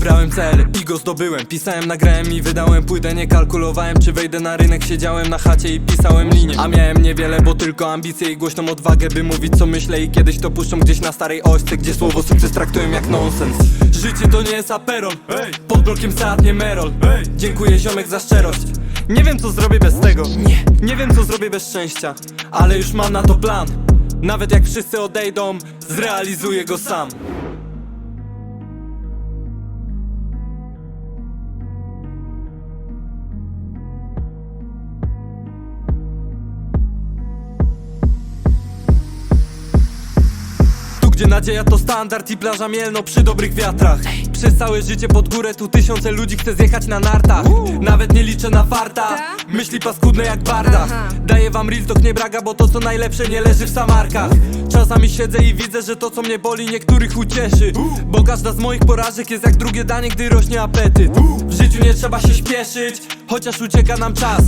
Obrałem cel i go zdobyłem. Pisałem, nagrałem i wydałem płytę. Nie kalkulowałem czy wejdę na rynek. Siedziałem na chacie i pisałem linie A miałem niewiele, bo tylko ambicje i głośną odwagę By mówić co myślę. I kiedyś to puszczą gdzieś na starej ośce Gdzie słowo sukces traktują jak nonsens. Życie to nie jest aperon. Pod blokiem Seat, nie Merol. Dziękuję ziomek za szczerość. Nie wiem co zrobię bez tego. Nie, nie wiem co zrobię bez szczęścia. Ale już mam na to plan. Nawet jak wszyscy odejdą Zrealizuję go sam gdzie nadzieja to standard i plaża Mielno przy dobrych wiatrach. Przez całe życie pod górę tu tysiące ludzi chce zjechać na nartach. Nawet nie liczę na farta. Ta? Myśli paskudne jak barda. Daję wam real talk nie braga, bo to co najlepsze nie leży w samarkach. Czasami siedzę i widzę, że to co mnie boli niektórych ucieszy. Bo każda z moich porażek jest jak drugie danie, gdy rośnie apetyt. W życiu nie trzeba się śpieszyć, chociaż ucieka nam czas.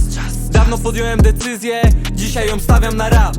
Dawno podjąłem decyzję, dzisiaj ją stawiam na rap